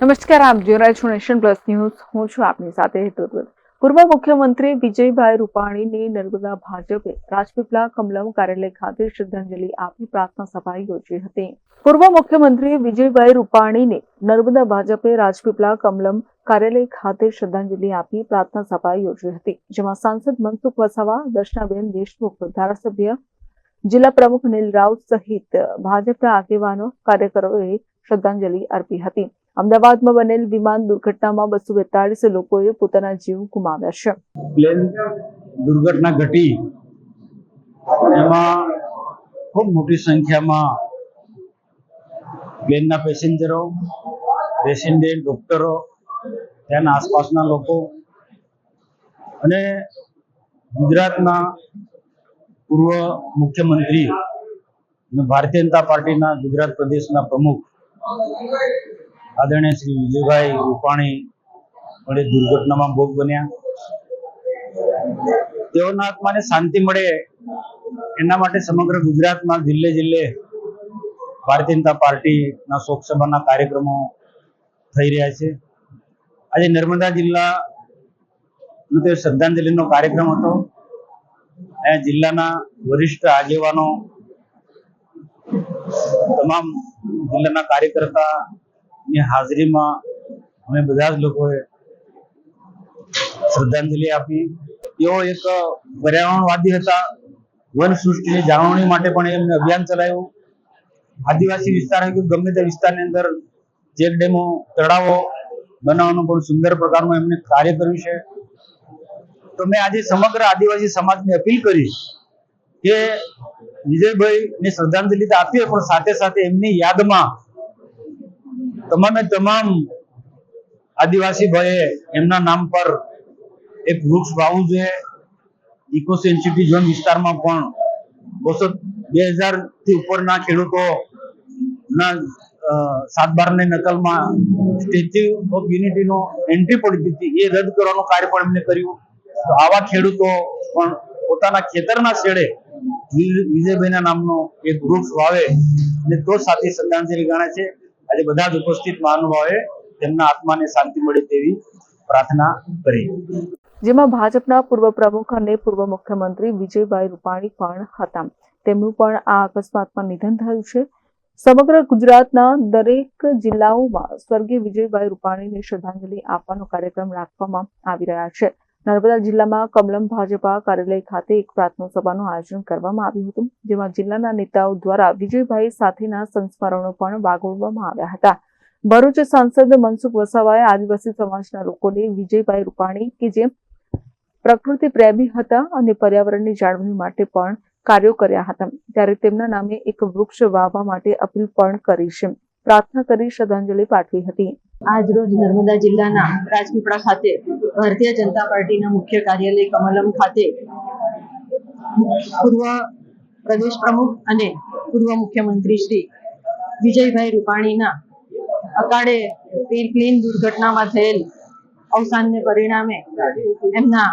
નમસ્કાર, આપ જોઈ રહ્યા નેશન પ્લસ ન્યૂઝ. હું છું આપની સાથે હેતુ પૂર્વ મુખ્યમંત્રી વિજયભાઈ રૂપાણીને નર્મદા ભાજપે રાજપીપળા કમલમ કાર્યાલય ખાતે શ્રદ્ધાંજલિ આપી પ્રાર્થના સભા યોજી હતી. પૂર્વ મુખ્યમંત્રી વિજયભાઈ રૂપાણીને નર્મદા ભાજપે રાજપીપળા કમલમ કાર્યાલય ખાતે શ્રદ્ધાંજલિ આપી પ્રાર્થના સભા યોજી હતી, જેમાં સાંસદ મનસુખ વસાવા, દર્શનાબેન દેશમુખ, ધારાસભ્ય, જિલ્લા પ્રમુખ નીલ રાઉત સહિત ભાજપના આગેવાનો, કાર્યકરોએ શ્રદ્ધાંજલિ અર્પી હતી. અમદાવાદમાં બનેલ વિમાન દુર્ઘટનામાં બસો બેતાળીસ લોકોએ પોતાના જીવ ગુમાવ્યા છે. પ્લેન દુર્ઘટના ઘટી. એમાં ખૂબ મોટી સંખ્યામાં પ્લેનના પેસેન્જરો રેસિડેન્ટ ડોક્ટરો, ત્યાંના આસપાસના લોકો અને ગુજરાતના પૂર્વ મુખ્યમંત્રી અને ભારતીય જનતા પાર્ટીના ગુજરાત પ્રદેશના પ્રમુખ આદરણીય શ્રી વિજયભાઈ રૂપાણી વડે દુર્ઘટનામાં ભોગ બન્યા. તેઓના આત્માને શાંતિ મળે એના માટે સમગ્ર ગુજરાતમાં જિલ્લે જિલ્લે ભારતીય જનતા પાર્ટીના શોકસભાના કાર્યક્રમો થઈ રહ્યા છે. આજે નર્મદા જિલ્લા તે શ્રદ્ધાંજલિનો કાર્યક્રમ હતો. અહીંયા જિલ્લાના વરિષ્ઠ આગેવાનો, તમામ જિલ્લાના કાર્યકર્તાની હાજરીમાં અમે બધા જ લોકોએ શ્રદ્ધાંજલિ આપી. તેઓ એક પર્યાવરણવાદી હતા. વન સૃષ્ટિની જાળવણી માટે પણ એમને અભિયાન ચલાવ્યું. આદિવાસી વિસ્તાર હોય કે ગમે તે વિસ્તારની અંદર ચેક ડેમો, તળાવો બનાવવાનું પણ સુંદર પ્રકારનું એમને કાર્ય કર્યું છે. તો મેં આજે સમગ્ર આદિવાસી સમાજને અપીલ કરી કે વિજયભાઈ ને શ્રદ્ધાંજલિ તો આપીએ, પણ સાથે સાથે એમની યાદમાં તમામે તમામ આદિવાસી ભાઈએ એમના નામ પર એક વૃક્ષ વાવવું જોઈએ. ઇકો સેન્સિટિવ ઝોન વિસ્તારમાં પણ બસો બે હજારથી ઉપરના ખેડૂતો ના અ, સાત બારની નકલમાં સ્ટેચ્યુ ઓફ યુનિટીનો એન્ટ્રી પડી હતી. એ રદ કરવાનું કાર્ય પણ એમને કર્યું. તો આવા ખેડૂતો પણ પોતાના ખેતરના છેડે વિજયભાઈના નામનો એક વૃક્ષ વાવે અને તો સાથે શ્રદ્ધાંજલિ ગણાય છે. આજે બધા જ ઉપસ્થિત મહાનુભાવોએ તેમના આત્માને શાંતિ મળે તેવી પ્રાર્થના કરી. જેમાં ભાજપના પૂર્વ પ્રમુખ અને પૂર્વ મુખ્યમંત્રી વિજયભાઈ રૂપાણી પણ હતા. તેમનું પણ આ અકસ્માતમાં નિધન થયું છે. સમગ્ર ગુજરાતના દરેક જિલ્લાઓમાં સ્વર્ગીય વિજયભાઈ રૂપાણીને શ્રદ્ધાંજલિ આપવાનો કાર્યક્રમ રાખવામાં આવી રહ્યા છે. નર્મદા જિલ્લામાં કમલમ ભાજપા કાર્યાલય ખાતે એક પ્રાર્થના સભાનું આયોજન કરવામાં આવ્યું હતું, જેમાં જિલ્લાના નેતાઓ દ્વારા વિજયભાઈ સાથેના સંસ્મરણો પણ વાગોળવામાં આવ્યા હતા. ભરૂચ સાંસદ મનસુખ વસાવાએ આદિવાસી સમાજના લોકોને વિજયભાઈ રૂપાણી કે જે પ્રકૃતિ પ્રેમી હતા અને પર્યાવરણની જાળવણી માટે પણ કાર્યો કર્યા હતા, ત્યારે તેમના નામે એક વૃક્ષ વાવવા માટે અપીલ પણ કરી છે. પ્રાર્થના કરી શ્રદ્ધાંજલિ પાઠવી હતી. આજ રોજ નર્મદા જિલ્લાના રાજપીપળા ખાતે ભારતીય જનતા પાર્ટીના મુખ્ય કાર્યાલય કમલમ ખાતે પૂર્વ પ્રદેશ પ્રમુખ અને પૂર્વ મુખ્યમંત્રી શ્રી વિજયભાઈ રૂપાણીના અકાળે પ્લેન દુર્ઘટનામાં થયેલ અવસાનને પરિણામે એમના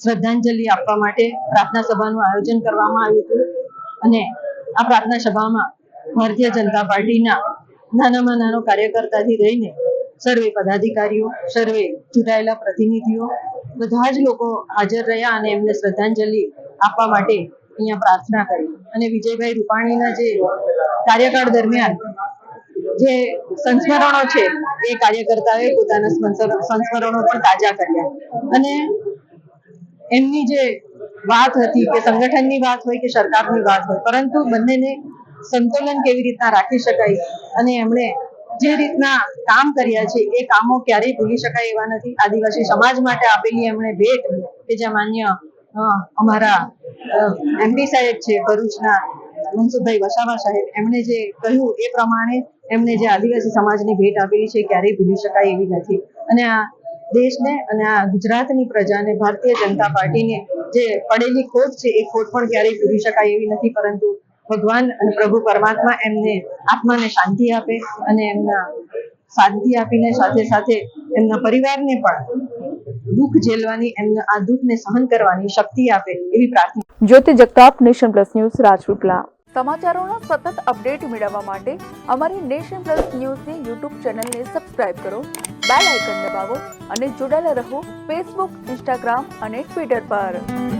શ્રદ્ધાંજલિ આપવા માટે પ્રાર્થના સભાનું આયોજન કરવામાં આવ્યું હતું અને આ પ્રાર્થના સભામાં ભારતીય જનતા પાર્ટીના નાનામાં નાનો કાર્યકર્તાથી રહીને સર્વે પદાધિકારીઓ, સર્વે ચૂંટાયેલા પ્રતિનિધિઓ, બધા જ લોકો હાજર રહ્યા અને એમને શ્રદ્ધાંજલિ આપવા માટે અહીંયા પ્રાર્થના કરી. અને વિજયભાઈ રૂપાણીના જે કાર્યકાળ દરમિયાન જે સંસ્મરણો છે, એ કાર્યકર્તાઓએ પોતાના સંસ્મરણો પણ તાજા કર્યા. અને એમની જે વાત હતી કે સંગઠનની વાત હોય કે સરકારની વાત હોય, પરંતુ બંનેને સંતુલન કેવી રીતના રાખી શકાય અને એમણે જે રીતના કામ કર્યા છે, એ કામો ક્યારેય ભૂલી શકાય એવા નથી. આદિવાસી સમાજ માટે આપેલી એમણે ભેટ કે જે માન્ય અમારા એમપી સાહેબ છે, ભરૂચના, મનસુખભાઈ વસાવા સાહેબ, એમણે જે કહ્યું એ પ્રમાણે એમણે જે આદિવાસી સમાજની ભેટ આપેલી છે ક્યારેય ભૂલી શકાય એવી નથી. અને આ દેશને અને આ ગુજરાતની પ્રજાને, ભારતીય જનતા પાર્ટીને જે પડેલી ખોટ છે, એ ખોટ પણ ક્યારેય ભૂલી શકાય એવી નથી, પરંતુ ભગવાન અને પ્રભુ પરમાત્મા એમને આત્માને શાંતિ આપે અને એમના શાંતિ આપીને સાથે સાથે એમના પરિવારને પણ દુઃખ ઝેલવાની એમને આ દુઃખને સહન કરવાની શક્તિ આપે એવી પ્રાર્થના. Jyoti Jagtap nation plus news Rajpipla સમાચારોના સતત અપડેટ મેળવવા માટે અમારી નેશન પ્લસ ન્યૂઝની યુટ્યુબ ચેનલને સબસ્ક્રાઇબ કરો બેલ આઇકન દબાવો અને જોડાયેલા રહો ફેસબુક ઇન્સ્ટાગ્રામ અને ટ્વિટર પર.